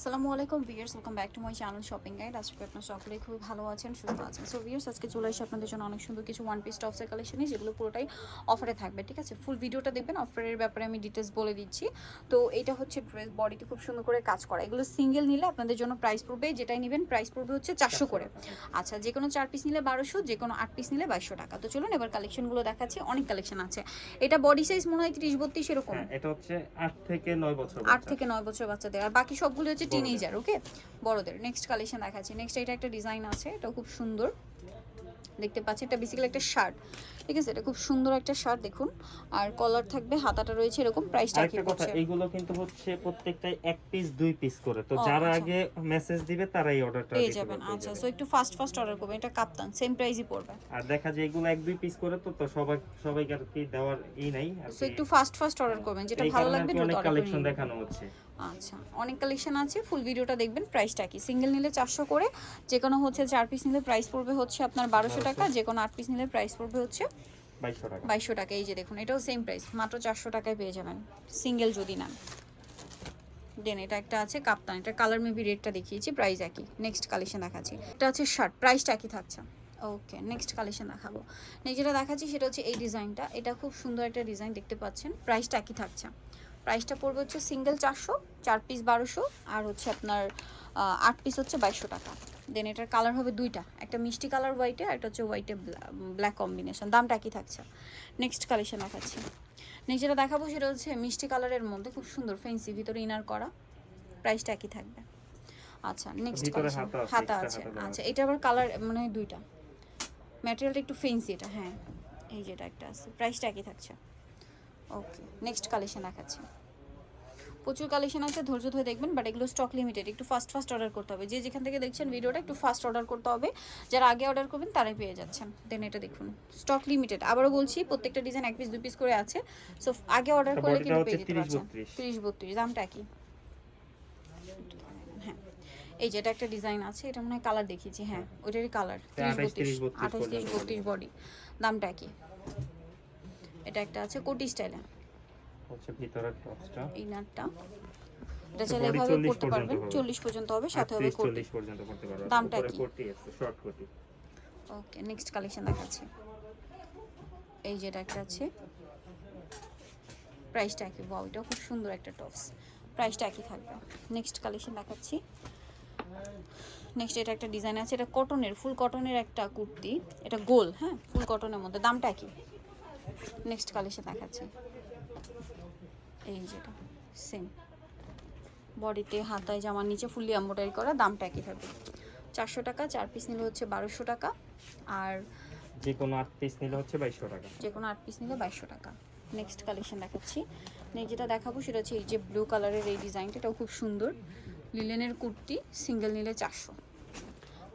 আসসালামু আলাইকুম viewers welcome back to my channel shopping guide আজকে আপনার সকলেই খুবই ভালো আছেন সুস্থ আছেন। সো ভিয়ার্স আজকে চলে এসে আপনাদের জন্য অনেক সুন্দর কিছু ওয়ান পিস টপসের কালেকশনই যেগুলো পুরোটাই অফারে থাকবে ঠিক আছে? ফুল ভিডিওটা দেখবেন অফারের ব্যাপারে আমি ডিটেলস বলে দিচ্ছি। তো এটা হচ্ছে ড্রেস বডিতে খুব সুন্দর করে কাজ করা। এগুলো সিঙ্গেল নিলে আপনাদের জন্য প্রাইস পড়বে যেটাই নেবেন প্রাইস পড়বে হচ্ছে চারশো করে। আচ্ছা যে কোনো চার পিস নিলে বারোশো যে কোনো আট পিস নিলে বাইশশো টাকা। তো চলুন এবার কালেকশনগুলো দেখাচ্ছি অনেক কালেকশন আছে। এটা বডি সাইজ মনে হয় ত্রিশ বত্রিশ এরকম। হ্যাঁ, এটা হচ্ছে আট থেকে নয় বছর আট থেকে নয় বছর বাচ্চাদের। আর বাকি সবগুলো হচ্ছে। টিনেজার ওকে বড়দের। নেক্সট কালেকশন দেখাচ্ছি। নেক্সট এটা একটা ডিজাইন আছে এটা খুব সুন্দর। দেখতে পাচ্ছি এটা বেসিক্যালি একটা শার্ট ঠিক আছে এটা খুব সুন্দর একটা শার্ট দেখুন। আর কলার থাকবে হাতাটা রয়েছে এরকম প্রাইসটা কি কথা এইগুলো কিন্তু হচ্ছে প্রত্যেকটাই এক পিস দুই পিস করে। তো যারা আচ্ছা। আগে মেসেজ দিবে তারাই অর্ডারটা পেয়ে যাবেন আচ্ছা। সো একটু ফাস্ট ফাস্ট অর্ডার করবেন। এটা কাপ্তান সেম প্রাইসই পড়বে। আর দেখা যায় এগুলো এক দুই পিস করে তো তো সবাই সবাইকে আর কি দেওয়ার ই নাই সো একটু ফাস্ট ফাস্ট অর্ডার করবেন যেটা ভালো লাগবে দ্রুত অর্ডার করে কালেকশন দেখানো হচ্ছে। আচ্ছা অনেক কালেকশন আছে ফুল ভিডিওটা দেখবেন প্রাইসটা কি সিঙ্গেল নিলে চারশো করে যে কোনো হচ্ছে চার পিস নিলে প্রাইস পড়বে হচ্ছে আপনার বারোশো টাকা যে কোনো আট পিস নিলে প্রাইস পড়বে হচ্ছে বাইশশো টাকা। এই যে দেখুন এটাও সেম প্রাইস মাত্র চারশো টাকায় পেয়ে যাবেন। সিঙ্গেল যদি নেন। দেন এটা একটা আছে কাপ্তান এটা কালার মেবি রেটটা দেখিয়েছি প্রাইস একই। নেক্সট কালেকশন দেখাচ্ছি। এটা হচ্ছে শার্ট প্রাইসটা একই থাকছে। ওকে নেক্সট কালেকশন দেখাবো। নেক্সট যেটা দেখাচ্ছি সেটা হচ্ছে এই ডিজাইনটা এটা খুব সুন্দর একটা ডিজাইন দেখতে পাচ্ছেন প্রাইসটা একই থাকছে। প্রাইসটা পড়বে হচ্ছে সিঙ্গেল চারশো চার পিস বারোশো আর হচ্ছে আপনার আট পিস হচ্ছে বাইশশো টাকা। দেন এটার কালার হবে দুইটা একটা মিষ্টি কালার হোয়াইটে আর একটা হচ্ছে হোয়াইটে ব্ল্যাক কম্বিনেশন দামটা একই থাকছে। নেক্সট কালেকশন দেখাচ্ছি নেক্সট যেটা দেখাবো সেটা হচ্ছে মিষ্টি কালারের মধ্যে খুব সুন্দর ফেন্সি ভিতরে ইনার করা। প্রাইসটা একই থাকবে। আচ্ছা নেক্সট হাতা আছে, আচ্ছা এটা আবার কালার মানে দুইটা। ম্যাটেরিয়ালটা একটু ফেন্সি এটা হ্যাঁ। এই যেটা একটা আছে। প্রাইসটা একই থাকছে। ওকে নেক্সট কালেকশন দেখাচ্ছি। প্রচুর কালেকশন আছে ধৈর্য ধরে দেখবেন বাট এগুলো স্টক লিমিটেড একটু ফাস্ট ফাস্ট অর্ডার করতে হবে। যে যেখান থেকে দেখছেন ভিডিওটা একটু ফাস্ট অর্ডার করতে হবে। যারা আগে অর্ডার করবেন তারাই পেয়ে যাচ্ছেন। দেন এটা দেখুন স্টক লিমিটেড আবারও বলছি প্রত্যেকটা ডিজাইন এক পিস দুই পিস করে আছে। সো আগে অর্ডার করলে কিন্তু পেয়ে যেতে 30 পারছেন 32 তিরিশ বত্রিশ দামটা কি হ্যাঁ এই যেটা একটা ডিজাইন আছে এটা মনে হয় কালার দেখিয়েছি হ্যাঁ ওইটারই কালার তিরিশ 28, বত্রিশ 32 আঠাশ তিরিশ বত্রিশ বডি দামটা কি এটা একটা আছে কোটি স্টাইলে। হচ্ছে ভিতরের টপসটা ইনারটা এটা চাইলে এভাবে 40 পর্যন্ত পারবেন। হবে। চল্লিশ পর্যন্ত হবে সাথে হবে কোটি। 40 পর্যন্ত করতে পারবে দামটা কি? কোটি আছে শর্ট কোটি। ওকে নেক্সট কালেকশন দেখাচ্ছি। এই যেটা একটা আছে। প্রাইসটা একই। বাউ এটাও খুব সুন্দর একটা টপস প্রাইসটা একই থাকবে। নেক্সট কালেকশন দেখাচ্ছি। নেক্সট এটা একটা ডিজাইন আছে। এটা কটনের ফুল কটনের একটা কুর্তি। এটা গোল হ্যাঁ? ফুল কটনের মধ্যে। দামটা কি নেক্সট কালেকশন দেখাচ্ছি। এই যেটা সেম বডিতে হাতায় জামার নিচে ফুললি এম্ব্রয়ডারি করা দামটা একই থাকবে। চারশো টাকা চার পিস নিলে হচ্ছে বারোশো টাকা। আর যে কোনো আট পিস নিলে হচ্ছে বাইশশো টাকা। যে কোনো আট পিস নিলে বাইশশো টাকা। নেক্সট কালেকশন দেখাচ্ছি। নেক্সট যেটা দেখাবো সেটা হচ্ছে এই যে ব্লু কালারের এই ডিজাইনটা এটাও খুব সুন্দর। লিলেনের কুর্তি সিঙ্গেল নিলে চারশো।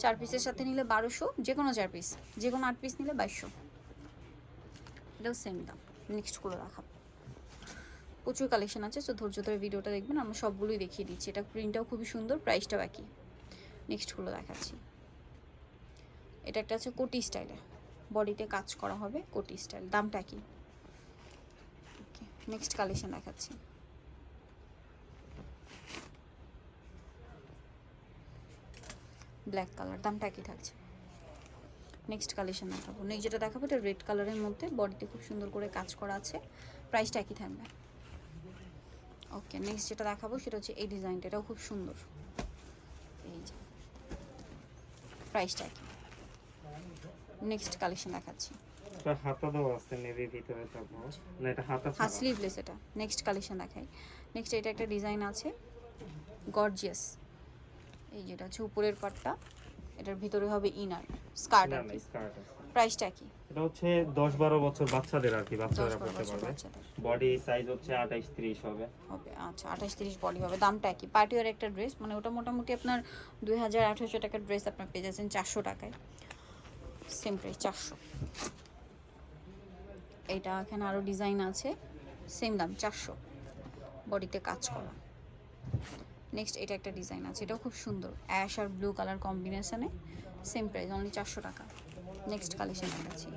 চার পিসের সাথে নিলে বারোশো যে কোনো চার পিস যে কোনো আট পিস নিলে বাইশশো। এটাও সেম দাম। নেক্সটগুলো রাখাবো প্রচুর কালেকশন আছে সো ধৈর্য ধরে ভিডিওটা দেখবেন, আমরা সবগুলোই দেখিয়ে দিচ্ছি। এটা প্রিন্টটাও খুবই সুন্দর প্রাইসটাও একই। নেক্সটগুলো দেখাচ্ছি। এটা একটা আছে কোটি স্টাইলে বডিতে কাজ করা হবে কোটি স্টাইল দামটা কি ওকে নেক্সট কালেকশন দেখাচ্ছি। ব্ল্যাক কালার দামটা কি থাকছে। নেক্সট কালেকশন দেখাবো। নেক্সট যেটা দেখাবো এটা রেড কালারের মধ্যে বডিতে খুব সুন্দর করে কাজ করা আছে। প্রাইসটা একই থাকবে। ওকে নেক্সট যেটা দেখাবো সেটা হচ্ছে এই ডিজাইনটা এটাও খুব সুন্দর। এই যে প্রাইসটা একই। নেক্সট কালেকশন দেখাচ্ছি। হাতা দেওয়া আছে নেভি ভিতরে থাকব। না এটা হাতা ছাড়া। স্লিভলেস এটা। নেক্সট কালেকশন দেখাই। নেক্সট এটা একটা ডিজাইন আছে। গর্জিয়াস এই যেটা হচ্ছে উপরের পাটটা। এটার ভিতরে হবে ইনার স্কার্ট আর কি। প্রাইসটা কি? এটা হচ্ছে দশ বারো বছর বাচ্চাদের আর কি বাচ্চারা পড়তে পারবে। বডি সাইজ হচ্ছে আঠাইশ ত্রিশ হবে। হবে আচ্ছা আঠাশ তিরিশ বডি হবে। দামটা কি? পার্টিওয়ার একটা ড্রেস মানে ওটা মোটামুটি আপনার দুই হাজার আঠারোশো টাকার ড্রেস আপনি পেয়ে যাচ্ছেন চারশো টাকায়। সেম প্রাইস চারশো। এটা এখানে আরও ডিজাইন আছে। সেম দাম চারশো। বডিতে কাজ করা। নেক্সট এটা একটা ডিজাইন আছে, এটাও খুব সুন্দর। অ্যাশ আর ব্লু কালার কম্বিনেশানে সেম প্রাইস অনলি চারশো টাকা। নেক্সট কালেকশন দেখাচ্ছি।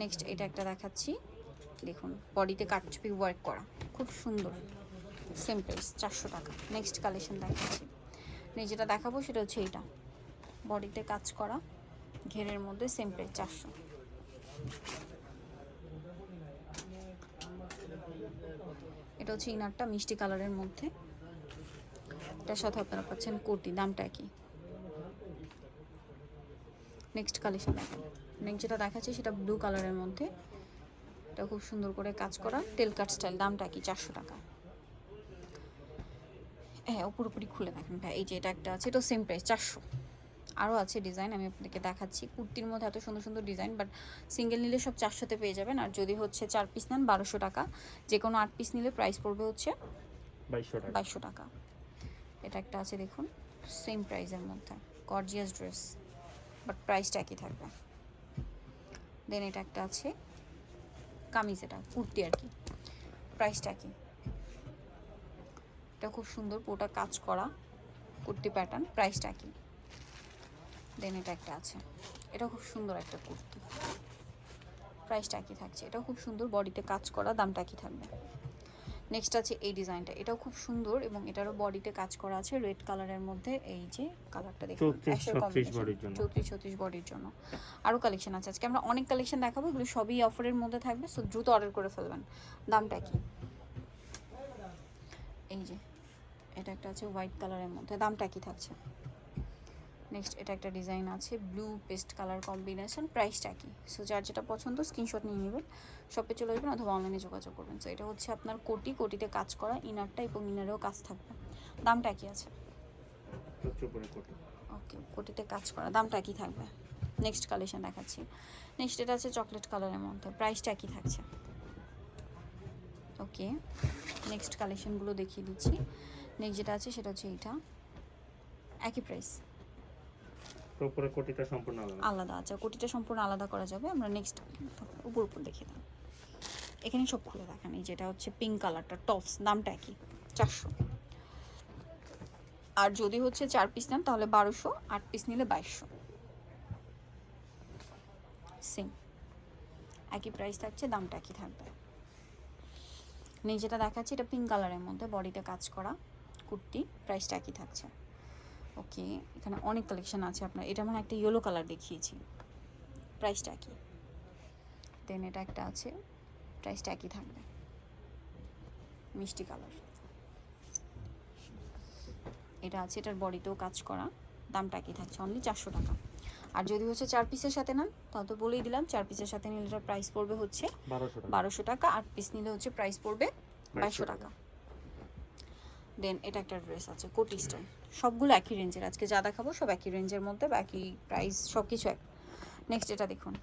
নেক্সট এটা একটা দেখাচ্ছি। দেখুন বডিতে কাটচুপি ওয়ার্ক করা, খুব সুন্দর। সেম প্রাইস চারশো টাকা। নেক্সট কালেকশন দেখাচ্ছি। যেটা দেখাবো সেটা হচ্ছে এইটা। বডিতে কাজ করা, ঘেরের মধ্যে সেম প্রাইস চারশো। এটা হচ্ছে ইনারটা মিষ্টি কালারের মধ্যে। এটার সাথে আপনারা পাচ্ছেন কোটি দামটা কি? নেক্সট কালেকশন দেখেন। নেক্সট যেটা দেখাচ্ছি সেটা ব্লু কালারের মধ্যে। এটা খুব সুন্দর করে কাজ করা। টেল কাট স্টাইল দামটা কি? চারশো টাকা। হ্যাঁ ও পুরোপুরি খুলে দেখেন ভাই। এই যে এটা একটা আছে এটাও সেম প্রাইস চারশো। আরও আছে ডিজাইন আমি আপনাদেরকে দেখাচ্ছি। কুর্তির মধ্যে এত সুন্দর সুন্দর ডিজাইন বাট সিঙ্গেল নিলে সব চারশোতে পেয়ে যাবেন। আর যদি হচ্ছে চার পিস নেন বারোশো টাকা। যে কোনো আট পিস নিলে প্রাইস পড়বে হচ্ছে বাইশশো টাকা। বাইশশো টাকা। এটা একটা আছে দেখুন সেম প্রাইসের মধ্যে গর্জিয়াস ড্রেস বাট প্রাইসটা একই থাকবে। দেন এটা একটা আছে, কামিজ এটা, কুর্তি আর কি প্রাইসটা কি এটা খুব সুন্দর, পুরোটা কাজ করা কুর্তি প্যাটার্ন প্রাইসটা কি দেন এটা একটা আছে, এটা খুব সুন্দর একটা কুর্তি। প্রাইসটা কি থাকছে এটা খুব সুন্দর বডিতে কাজ করা, দামটা কি থাকবে। নেক্সট আছে এই ডিজাইনটা এটাও খুব সুন্দর এবং এটারও বডিতে কাজ করা আছে রেড কালারের মধ্যে এই যে কালারটা দেখুন। 34, 36 বডির জন্য। চৌত্রিশ ছত্রিশ বডির জন্য। আরও কালেকশন আছে আজকে। আমরা অনেক কালেকশন দেখাবো এগুলো সবই অফারের মধ্যে থাকবে সো দ্রুত অর্ডার করে ফেলবেন। দামটা কি? এই যে এটা একটা আছে হোয়াইট কালারের মধ্যে। দামটা কি থাকছে? নেক্সট এটা একটা ডিজাইন আছে ব্লু পেস্ট কালার কম্বিনেশন প্রাইসটা কি? সো যার যেটা পছন্দ স্ক্রিনশট নিয়ে নেবেন শপে চলে আসবেন অথবা অনলাইনে যোগাযোগ করবেন। সো এটা হচ্ছে আপনার কোটি কোটিতে কাজ করা ইনারটা এবং ইনারেও কাজ থাকবে। দামটা কি আছে? ওকে কোটিতে কাজ করা দামটা কি থাকবে? নেক্সট কালেকশন দেখাচ্ছি। নেক্সট এটা আছে চকলেট কালারের মধ্যে প্রাইসটা কি থাকছে? ওকে নেক্সট কালেকশনগুলো দেখিয়ে দিচ্ছি। নেক্সট যেটা আছে সেটা হচ্ছে এইটা। একই প্রাইস উপরে কোটিটা সম্পূর্ণ আলাদা। আলাদা আচ্ছা কোটিটা সম্পূর্ণ আলাদা করা যাবে। আমরা নেক্সট উপর উপর দেখিয়ে দাম এখানে সব খুলে দেখান, এই যেটা হচ্ছে পিঙ্ক কালারটা টপস দামটা একই, চারশো। আর যদি হচ্ছে চার পিস নেন, তাহলে বারোশো, আট পিস নিলে বাইশশো। সেম একই প্রাইস থাকছে, দামটা একই থাকবে। যেটা দেখাচ্ছি, এটা পিঙ্ক কালারের মধ্যে বডিতে কাজ করা কুর্তি প্রাইসটা একই থাকছে। ওকে এখানে অনেক কালেকশান আছে আপনার। এটা মানে একটা ইয়েলো কালার দেখিয়েছি। প্রাইসটা একই দেন এটা একটা আছে প্রাইসটা একই থাকবে। মিষ্টি কালার এটা আছে এটার বডিতেও কাজ করা। দামটা একই থাকছে অনলি চারশো টাকা। আর যদি হচ্ছে চার পিসের সাথে নেন তাহলে তো বলেই দিলাম চার পিসের সাথে নিলে প্রাইস পড়বে হচ্ছে বারোশো টাকা। বারোশো টাকা আট পিস নিলে হচ্ছে প্রাইস পড়বে বাইশশো টাকা। দেন এটা একটা ড্রেস আছে, কোটি স্টাইল সবগুলো একই রেঞ্জের আজকে যা দেখাবো সব একই রেঞ্জের মধ্যে, বাকি প্রাইস সব কিছু এক। নেক্সট এটা দেখুন।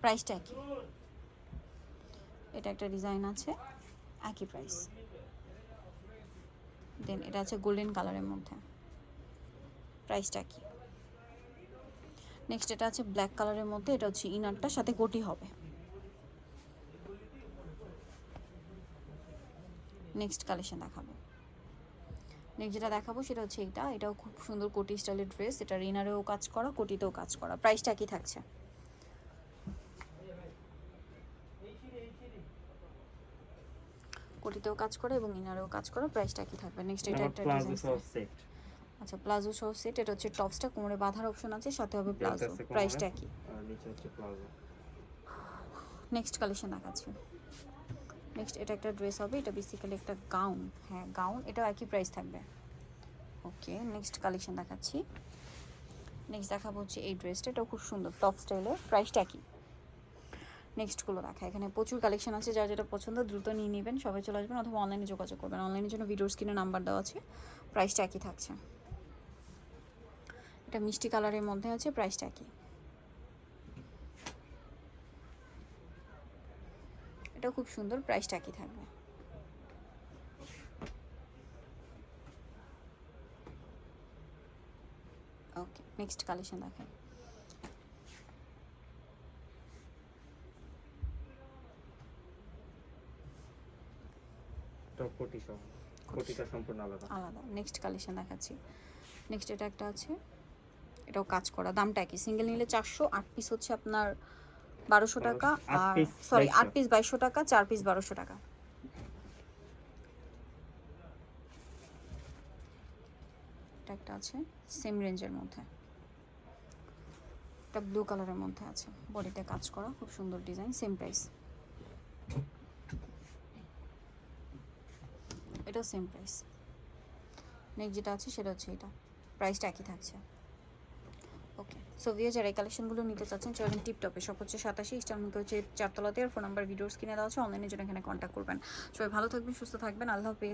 প্রাইসটা একই। এটা একটা ডিজাইন আছে, একই প্রাইস দেন এটা আছে গোল্ডেন কালারের মধ্যে। প্রাইসটা কি নেক্সট এটা আছে ব্ল্যাক কালারের মধ্যে, এটা হচ্ছে ইনারটার সাথে কোটি হবে। নেক্সট কালেকশন দেখাবো। নেক্সট যেটা দেখাবো সেটা হচ্ছে এটা এটাও খুব সুন্দর কোটি স্টাইলের ড্রেস এটা রিনারেও কাজ করা কোটিতেও কাজ করা। প্রাইসটা কি থাকছে? কোটিতেও কাজ করা এবং ইনারেও কাজ করা। প্রাইসটা কি থাকবে? নেক্সট এটা একটা ডিজাইন সেট আচ্ছা প্লাজো সহ সেট এটা হচ্ছে টপসটা। কোমরে বাঁধার অপশন আছে সাথে হবে প্লাজো। প্রাইসটা কি? আর নিচে হচ্ছে প্লাজো। নেক্সট কালেকশন দেখাচ্ছি। নেক্সট এটা একটা ড্রেস হবে, এটা বেসিক্যালি একটা গাউন হ্যাঁ গাউন এটাও একই প্রাইস থাকবে। ওকে নেক্সট কালেকশন দেখাচ্ছি। নেক্সট দেখাবো হচ্ছে এই ড্রেসটা এটাও খুব সুন্দর টপ স্টাইলের প্রাইসটা একই। নেক্সটগুলো দেখা, এখানে প্রচুর কালেকশন আছে, যার যেটা পছন্দ দ্রুত নিয়ে নেবেন, সবাই চলে আসবেন, অথবা অনলাইনে যোগাযোগ করবেন। অনলাইনের জন্য ভিডিওর স্ক্রিনে নাম্বার দেওয়া আছে প্রাইসটা একই থাকছে। এটা মিষ্টি কালারের মধ্যে আছে প্রাইসটা কি এটাও খুব সুন্দর প্রাইসটা কি থাকবে। ওকে নেক্সট কালেকশন দেখেন। সম্পূর্ণ আলাদা। আলাদা। নেক্সট কালেকশন দেখাচ্ছি। নেক্সট এটা একটা আছে। এটাও কাজ করা। দামটা কি সিঙ্গেল নিলে চারশো আট পিস হচ্ছে আপনার বারোশো টাকা আর সরি আট পিস বাইশশো টাকা চার পিস বারোশো টাকা। একটা আছে সেম রেঞ্জের মধ্যে। একটা ব্লু কালারের মধ্যে আছে বডিতে কাজ করা খুব সুন্দর ডিজাইন সেম প্রাইস এটা সেম প্রাইস নেক্সট যেটা আছে সেটা হচ্ছে এটা। প্রাইসটা একই থাকছে। ওকে সো যারা এই কালেকশনগুলো নিতে চাচ্ছেন চলেন টিপটপে সব হচ্ছে সাতাশি ইস্টারমুখে হচ্ছে চারতলাতে, আর ফোন নাম্বার ভিডিওস কিনে দেওয়া আছে অনলাইনের জন্য এখানে কন্ট্যাক্ট করবেন। সবাই ভালো থাকবেন, সুস্থ থাকবেন, আল্লাহ হাফেজ।